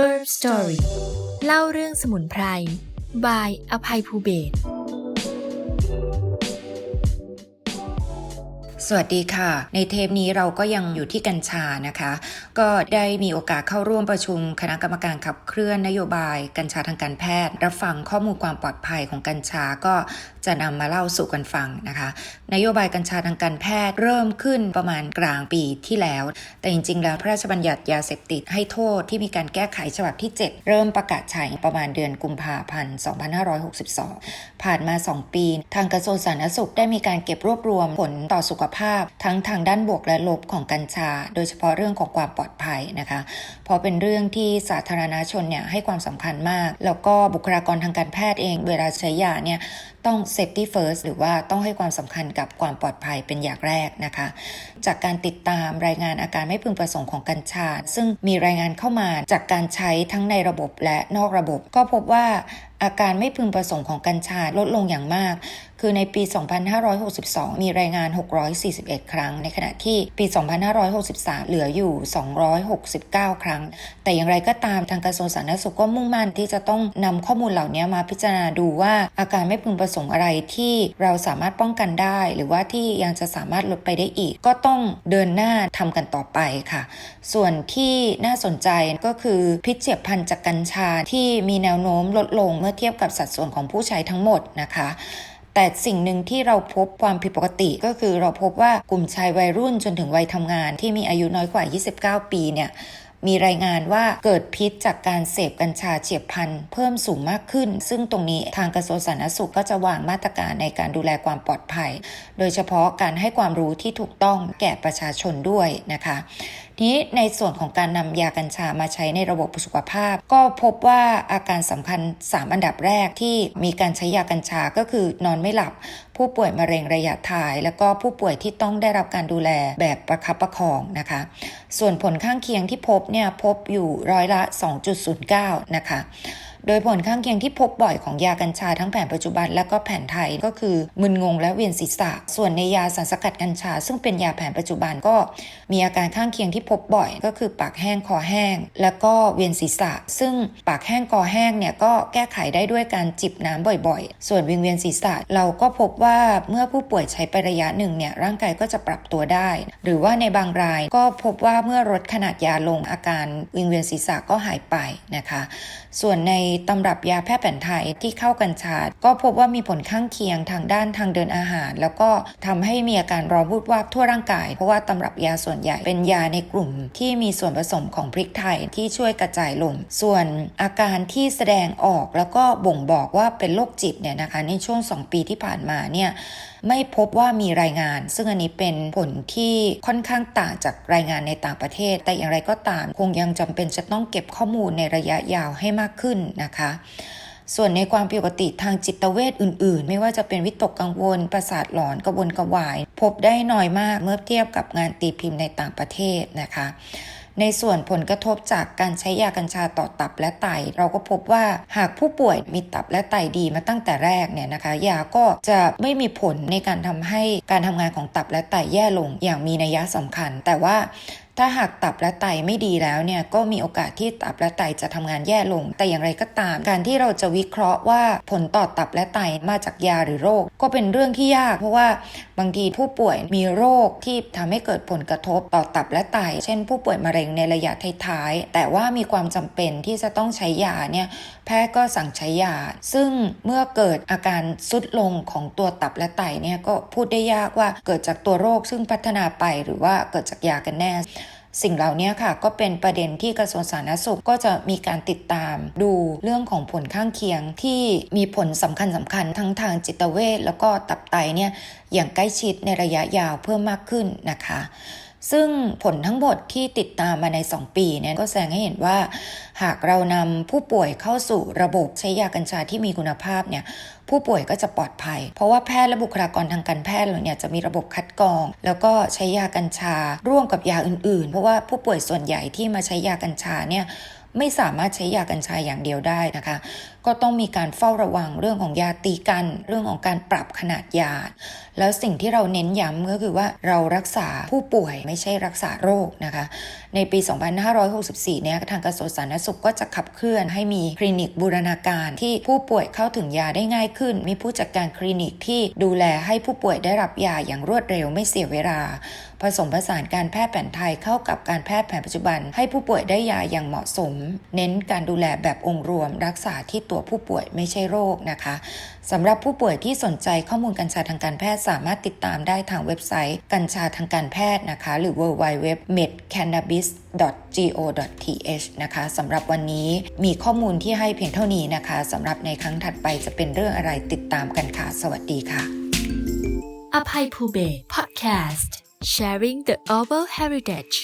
Herb Story เล่าเรื่องสมุนไพร by อภัยภูเบศ สวัสดีค่ะ ในเทปนี้เราก็ยังอยู่ที่กัญชานะคะ ก็ได้มีโอกาสเข้าร่วมประชุมคณะกรรมการขับเคลื่อนนโยบายกัญชาทางการแพทย์ รับฟังข้อมูลความปลอดภัยของกัญชาก็จะนำมาเล่าสู่กันฟังนะคะ นโยบายกัญชาทางการแพทย์เริ่มขึ้นประมาณกลางปีที่แล้ว แต่จริงๆ แล้วพระราชบัญญัติยาเสพติดให้โทษที่มีการแก้ไขฉบับที่ 7 เริ่มประกาศใช้ประมาณเดือนกุมภาพันธ์2562 ผ่านมา 2 ปี ทางกระทรวงสาธารณสุขได้มีการเก็บรวบรวมผลต่อสุขภาพทั้งทางด้านบวกและลบของกัญชา โดยเฉพาะเรื่องของความปลอดภัยนะคะเพราะเป็นเรื่องที่สาธารณชนเนี่ยให้ความสำคัญมาก แล้วก็บุคลากรทางการแพทย์เอง เวลาใช้ยาเนี่ย ต้อง safety first หรือว่าต้องให้ความสำคัญกับความปลอดภัยเป็นอย่างแรกนะคะ จากการติดตามรายงานอาการไม่พึงประสงค์ของกัญชา ซึ่งมีรายงานเข้ามาจากการใช้ทั้งในระบบและนอกระบบ ก็พบว่าอาการไม่พึงประสงค์ของกัญชาลดลงอย่างมาก คือในปี 2562 มีรายงาน 641 ครั้ง ในขณะที่ปี 2563 เหลืออยู่ 269 ครั้ง แต่อย่างไรก็ตามทางกระทรวงสาธารณสุขก็มุ่งมั่นที่จะต้องนำข้อมูลเหล่านี้มาพิจารณาดูว่าอาการไม่พึงประสงค์อะไรที่เราสามารถป้องกันได้ หรือว่าที่ยังจะสามารถลดไปได้อีก ก็ต้องเดินหน้าทำกันต่อไปค่ะ ส่วนที่น่าสนใจก็คือพิษเจียบพันธุ์จากกัญชาที่มีแนวโน้มลดลงเมื่อเทียบกับสัดส่วนของผู้ใช้ทั้งหมดนะคะแต่สิ่งหนึ่งที่เราพบความผิดปกติก็คือเราพบว่ากลุ่มชายวัยรุ่นจนถึงวัยทำงานที่มีอายุน้อยกว่า 29 ปีเนี่ย มีรายงานว่าเกิดพิษจากการเสพกัญชาเฉียบพลันเพิ่มสูงมากขึ้น ซึ่งตรงนี้ทางกระทรวงสาธารณสุขก็จะวางมาตรการในการดูแลความปลอดภัย โดยเฉพาะการให้ความรู้ที่ถูกต้องแก่ประชาชนด้วยนะคะ นี้ในส่วนของการนำยากัญชามาใช้ในระบบสุขภาพ ก็พบว่าอาการสำคัญ 3 อันดับแรกที่มีการใช้ยากัญชาก็คือนอนไม่หลับ ผู้ป่วยมะเร็งระยะท้าย แล้วก็ผู้ป่วยที่ต้องได้รับการดูแลแบบประคับประคองนะคะ ส่วนผลข้างเคียงที่พบเนี่ยพบอยู่ร้อยละ 2.09 นะคะ โดยผลข้างเคียงที่พบบ่อยของยากัญชาทั้งแผนปัจจุบันและก็แผนไทยก็คือมึนงงและเวียนศีรษะ ส่วนในยาสารสกัดกัญชา ซึ่งเป็นยาแผนปัจจุบันก็มีอาการข้างเคียงที่พบบ่อย ก็คือปากแห้งคอแห้ง แล้วก็เวียนศีรษะ ซึ่งปากแห้งคอแห้งเนี่ยก็แก้ไขได้ด้วยการจิบน้ำบ่อยๆ ส่วนวิงเวียนศีรษะเราก็พบว่าเมื่อผู้ป่วยใช้ไประยะหนึ่งเนี่ยร่างกายก็จะปรับตัวได้ หรือว่าในบางรายก็พบว่าเมื่อลดขนาดยาลงอาการวิงเวียนศีรษะก็หายไปนะคะ ส่วนในตำรับยาแพทย์แผนไทยที่เข้ากัญชา ก็พบว่ามีผลข้างเคียงทางด้านทางเดินอาหาร แล้วก็ทำให้มีอาการร้อนวูบวาบทั่วร่างกาย เพราะว่าตำรับยาส่วนใหญ่เป็นยาในกลุ่ม ที่มีส่วนผสมของพริกไทยที่ช่วยกระจายลม ส่วนอาการที่แสดงออกแล้วก็บ่งบอกว่าเป็นโรคจิตเนี่ยนะคะในช่วง 2 ปีที่ผ่านมาเนี่ย ไม่พบว่ามีรายงาน ซึ่งอันนี้เป็นผลที่ค่อนข้างต่างจากรายงานในต่างประเทศ แต่อย่างไรก็ตามคงยังจำเป็นจะต้องเก็บข้อมูลในระยะยาวให้มากขึ้นนะคะส่วนในความผิดปกติทางจิตเวชอื่น ๆ ไม่ว่าจะเป็นวิตกกังวล ประสาทหลอนกระวนกระวาย พบได้น้อยมากเมื่อเทียบกับงานตีพิมพ์ในต่างประเทศนะคะ ในส่วนผลกระทบจากการใช้ยากัญชาต่อตับและไต เราก็พบว่าหากผู้ป่วยมีตับและไตดีมาตั้งแต่แรกเนี่ยนะคะ ยาก็จะไม่มีผลในการทำให้การทำงานของตับและไตแย่ลงอย่างมีนัยสำคัญ แต่ว่า ถ้าหากตับและไตไม่ดีแล้วเนี่ยก็มีโอกาสที่ตับและไตจะทำงานแย่ลง แต่อย่างไรก็ตาม การที่เราจะวิเคราะห์ว่าผลต่อตับและไตมาจากยาหรือโรค ก็เป็นเรื่องที่ยาก เพราะว่าบางทีผู้ป่วยมีโรคที่ทำให้เกิดผลกระทบต่อตับและไต เช่น ผู้ป่วยมะเร็งในระยะท้ายๆแต่ว่ามีความจำเป็นที่จะต้องใช้ยาเนี่ยแพทย์ก็สั่งใช้ยา ซึ่งเมื่อเกิดอาการสุดลงของตัวตับและไตเนี่ยก็พูดได้ยากว่าเกิดจากตัวโรคซึ่งพัฒนาไปหรือว่าเกิดจากยากันแน่ สิ่งเหล่านี้ค่ะ ก็เป็นประเด็นที่กระทรวงสาธารณสุขก็จะมีการติดตามดูเรื่องของผลข้างเคียงที่มีผลสำคัญสำคัญทั้งทางจิตเวชแล้วก็ตับไตเนี่ยอย่างใกล้ชิดในระยะยาวเพิ่มมากขึ้นนะคะ ซึ่งผลทั้งหมดที่ติดตามมาใน 2 ปีเนี่ยก็แสดงให้เห็นว่า หากเรานำผู้ป่วยเข้าสู่ระบบใช้ยากัญชาที่มีคุณภาพเนี่ยผู้ป่วยก็จะปลอดภัย เพราะว่าแพทย์และบุคลากรทางการแพทย์เราเนี่ยจะมีระบบคัดกรอง แล้วก็ใช้ยากัญชา ร่วมกับยาอื่น ๆ เพราะว่าผู้ป่วยส่วนใหญ่ที่มาใช้ยากัญชาเนี่ยไม่สามารถใช้ยากัญชาอย่างเดียวได้นะคะ ก็ต้องมีการเฝ้าระวังเรื่องของยาตีกัน เรื่องของการปรับขนาดยา แล้วสิ่งที่เราเน้นย้ำก็คือว่าเรารักษาผู้ป่วยไม่ใช่รักษาโรคนะคะ ในปี 2564 เนี่ยทางกระทรวงสาธารณสุขก็จะขับเคลื่อนให้มีคลินิกบูรณาการที่ผู้ป่วยเข้าถึงยาได้ง่ายขึ้น มีผู้จัดการคลินิกที่ดูแลให้ผู้ป่วยได้รับยาอย่างรวดเร็วไม่เสียเวลา ผสมผสานการแพทย์แผนไทยเข้ากับการแพทย์แผนปัจจุบัน ให้ผู้ป่วยได้ยาอย่างเหมาะสม เน้นการดูแลแบบองค์รวม รักษาที่ตัวผู้ป่วยไม่ใช่โรคนะคะสำหรับผู้ป่วยที่สนใจข้อมูลกัญชาทางการแพทย์สามารถติดตามได้ทางเว็บไซต์กัญชาทางการแพทย์นะคะ หรือ www.medcannabis.go.th นะคะสำหรับวันนี้มีข้อมูลที่ให้เพียงเท่านี้นะคะสำหรับในครั้งถัดไปจะเป็นเรื่องอะไรติดตามกันค่ะ สวัสดีค่ะ อภัยภูเบศ Podcast Sharing the Oval Heritage